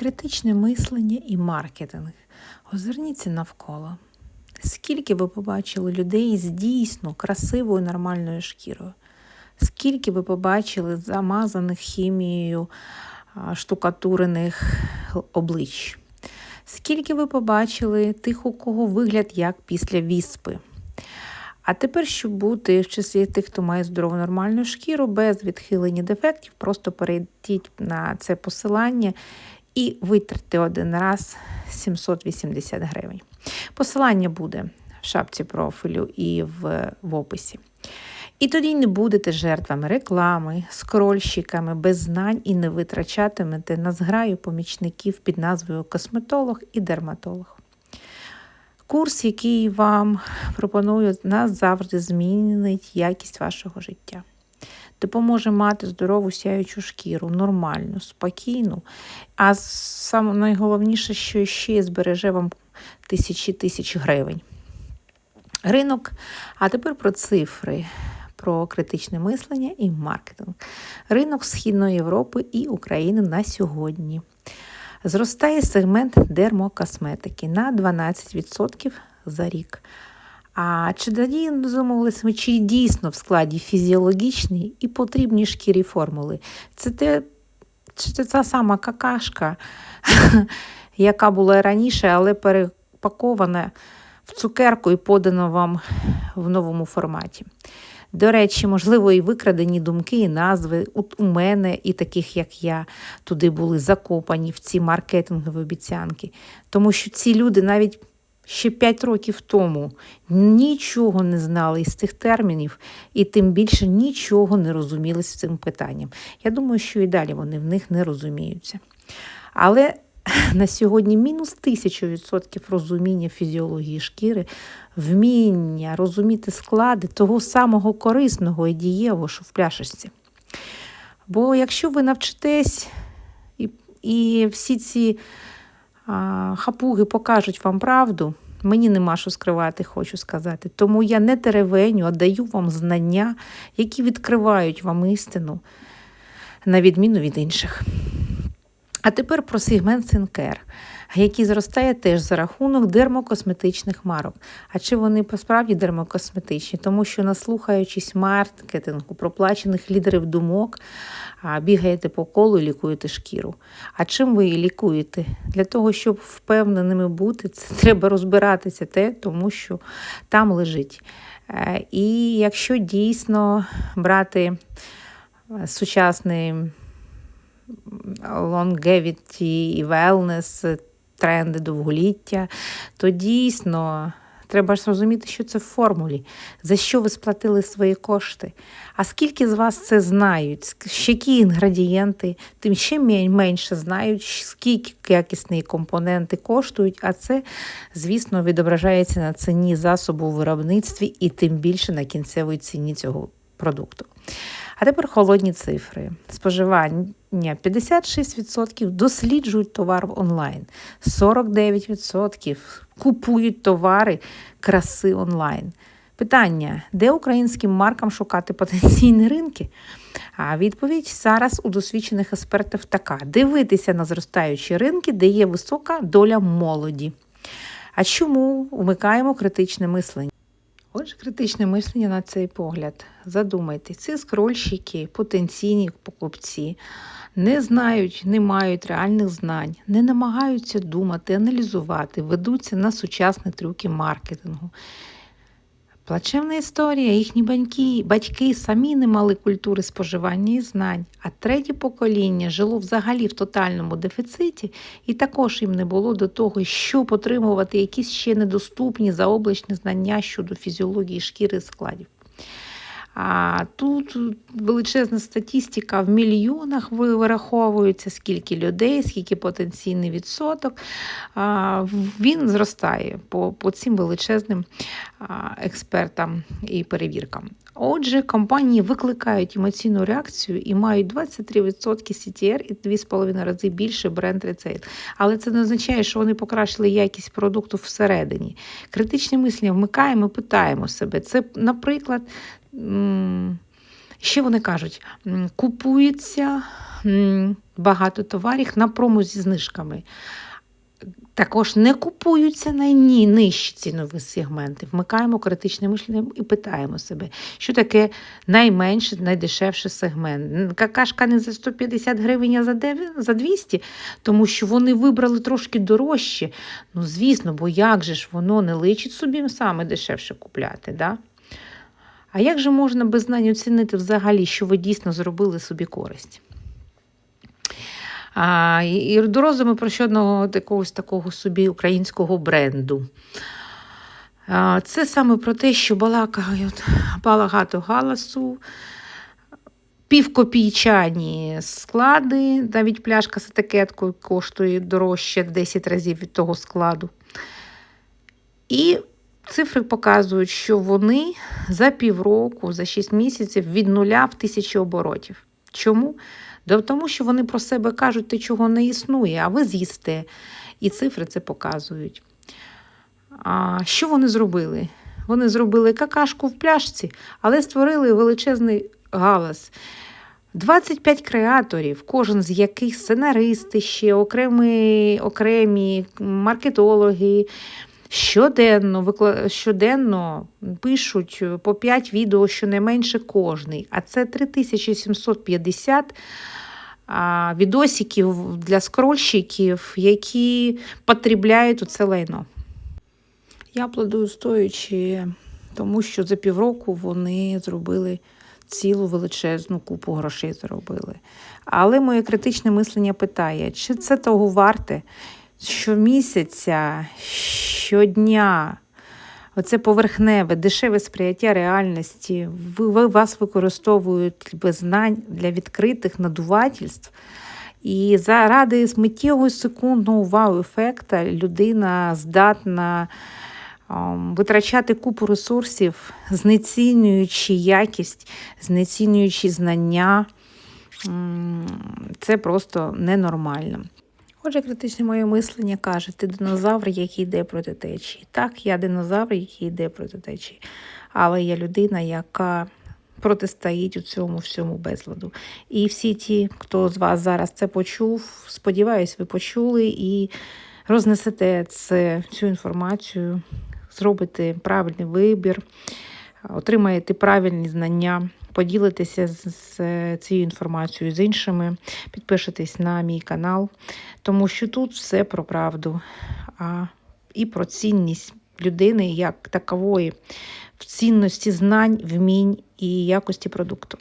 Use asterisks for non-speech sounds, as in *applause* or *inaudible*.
Критичне мислення і маркетинг. Озирніться навколо. Скільки ви побачили людей з дійсно красивою нормальною шкірою? Скільки ви побачили замазаних хімією штукатурених облич? Скільки ви побачили тих, у кого вигляд як після віспи? А тепер, щоб бути в числі тих, хто має здорову нормальну шкіру, без відхилення дефектів, просто перейдіть на це посилання і витратьте один раз 780 гривень. Посилання буде в шапці профілю і в, в описі. І тоді не будете жертвами реклами, скрольщиками, без знань і не витрачатимете на зграю помічників під назвою косметолог і дерматолог. Курс, який вам пропоную, назавжди змінить якість вашого життя. Допоможе мати здорову сяючу шкіру, нормальну, спокійну. А саме найголовніше, що ще збереже вам тисячі тисяч гривень. Ринок, а тепер про цифри, про критичне мислення і маркетинг. Ринок Східної Європи і України на сьогодні. Зростає сегмент дермокосметики на 12% за рік. А чи ми, чи дійсно в складі фізіологічні і потрібні шкірі формули? Це те, це та сама какашка, *laughs* яка була раніше, але перепакована в цукерку і подана вам в новому форматі. До речі, можливо, і викрадені думки, і назви у мене, і таких, як я, туди були закопані в ці маркетингові обіцянки. Тому що ці люди навіть ще 5 років тому нічого не знали із цих термінів, і тим більше нічого не розуміли з цим питанням. Я думаю, що і далі вони в них не розуміються. Але *laughs* на сьогодні мінус тисячу відсотків розуміння фізіології шкіри, вміння розуміти склади того самого корисного і дієвого, що в пляшечці. Бо якщо ви навчитесь і і всі ці хапуги покажуть вам правду, мені нема що скривати, хочу сказати. Тому я не теревеню, а даю вам знання, які відкривають вам істину, на відміну від інших. А тепер про сегмент Синкер, який зростає теж за рахунок дермокосметичних марок. А чи вони посправді дермокосметичні? Тому що, наслухаючись маркетингу, проплачених лідерів думок, бігаєте по колу і лікуєте шкіру. А чим ви її лікуєте? Для того, щоб впевненими бути, це *laughs* треба розбиратися те, тому що там лежить. Е, і якщо дійсно брати е, сучасний longevity і wellness, тренди довголіття, то дійсно треба ж розуміти, що це в формулі, за що ви сплатили свої кошти. А скільки з вас це знають, які інгредієнти, тим ще менше знають, скільки якісні компоненти коштують, а це, звісно, відображається на ціні засобу у виробництві і тим більше на кінцевій ціні цього продукту. А тепер холодні цифри. Споживання 56% досліджують товар онлайн, 49% купують товари краси онлайн. Питання, де українським маркам шукати потенційні ринки? А відповідь зараз у досвідчених експертів така: дивитися на зростаючі ринки, де є висока доля молоді. А чому вмикаємо критичне мислення? Отже, критичне мислення на цей погляд. Задумайтесь, ці скрольщики, потенційні покупці не знають, не мають реальних знань, не намагаються думати, аналізувати, ведуться на сучасні трюки маркетингу. Плачевна історія, їхні батьки, батьки самі не мали культури споживання і знань, а третє покоління жило взагалі в тотальному дефіциті, і також їм не було до того, щоб отримувати якісь ще недоступні заоблачні знання щодо фізіології шкіри і складів. А тут величезна статистика в мільйонах вираховується, скільки людей, скільки потенційний відсоток. Він зростає по по цим величезним експертам і перевіркам. Отже, компанії викликають емоційну реакцію і мають 23% CTR і 2,5 рази більше бренд рецейл. Але це не означає, що вони покращили якість продукту всередині. Критичне мислення вмикаємо, питаємо себе. Це, наприклад, Ще вони кажуть, купується багато товарів на промо зі знижками. Також не купуються найнижчі цінові сегменти. Вмикаємо критичне мишлення і питаємо себе, що таке найменший, найдешевший сегмент. Какашка не за 150 гривень, а за 200, тому що вони вибрали трошки дорожче. Ну, звісно, бо як же ж воно не личить собі саме дешевше купляти. Да? А як же можна без знань оцінити взагалі, що ви дійсно зробили собі користь? А, і, до розуму про ще одного якогось такого собі українського бренду. А, це саме про те, що балакають багато галасу, півкопійчані склади, навіть пляшка з етикеткою коштує дорожче в 10 разів від того складу. І цифри показують, що вони за півроку, за 6 місяців від нуля в тисячі оборотів. Чому? Да тому що вони про себе кажуть, те, чого не існує, а ви з'їсте. І цифри це показують. А що вони зробили? Вони зробили какашку в пляшці, але створили величезний галас. 25 креаторів, кожен з яких сценаристи ще, окремі, окремі маркетологи, щоденно, щоденно пишуть по 5 відео щонайменше кожний. А це 3750 відосиків для скрольщиків, які потребляють оце лайно. Я аплодую стоячи, тому що за півроку вони зробили цілу величезну купу грошей заробили. Але моє критичне мислення питає, чи це того варте щомісяця, щодня. Оце поверхневе, дешеве сприяття реальності. Ви, вас використовують без знань для відкритих надувательств. І заради миттєвого секундного вау-ефекта людина здатна ем, витрачати купу ресурсів, знецінюючи якість, знецінюючи знання. Це просто ненормально. Отже, критичне моє мислення каже, ти динозавр, який йде проти течії. Так, я динозавр, який йде проти течії. Але я людина, яка протистоїть у цьому всьому безладу. І всі ті, хто з вас зараз це почув, сподіваюсь, ви почули і рознесете це, цю інформацію, зробите правильний вибір, отримаєте правильні знання, поділитеся з, з цією інформацією з іншими, підпишитесь на мій канал, тому що тут все про правду а, і про цінність людини як такової, в цінності знань, вмінь і якості продукту.